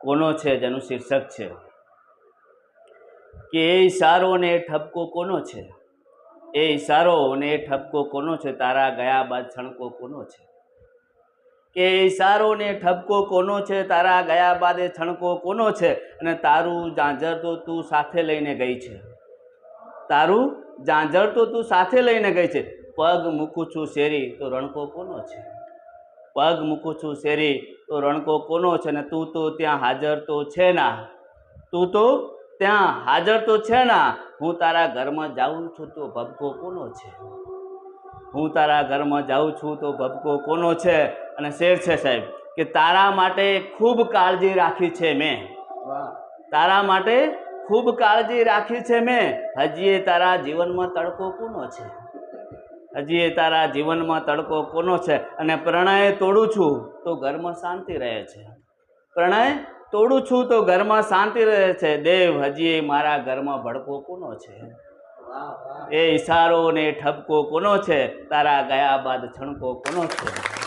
કોનો છે જેનું શીર્ષક છે? કે એ ઇશારો ને એ ઠપકો કોનો છે? એ ઈશારો ને એ ઠપકો કોનો છે? તારા ગયા બાદ છણકો કોનો છે? કે એ ઈશારો ને ઠપકો કોનો છે? તારા ગયા બાદ એ છણકો કોનો છે? અને તારું ઝાંઝર તો તું સાથે લઈને ગઈ છે. તારું ઝાંઝર તો તું સાથે લઈને ગઈ છે. પગ મૂકું છું શેરી, તો રણકો કોનો છે? પગ મૂકું છું શેરી તો રણકો કોનો છે ને તું તો ત્યાં હાજર તો છે ના. તું તો ત્યાં હાજર તો છે ના. હું તારા ઘરમાં જાઉં છું તો ભબકો કોનો છે? હું તારા ઘરમાં જાઉં છું તો ભબકો કોનો છે? અને શેર છે સાહેબ કે તારા માટે ખૂબ કાળજી રાખી છે મેં. તારા માટે ખૂબ કાળજી રાખી છે મેં. હજીએ તારા જીવનમાં તડકો કોનો છે? હજી એ તારા જીવનમાં તડકો કોનો છે? અને પ્રણય તોડું છું તો ઘરમાં શાંતિ રહે છે. પ્રણય તોડું છું તો ઘરમાં શાંતિ રહે છે. દેવ, હજી મારા ઘરમાં ભડકો કોનો છે? એ ઈશારો ને ઠપકો કોનો છે? તારા ગયા બાદ છણકો કોનો છે?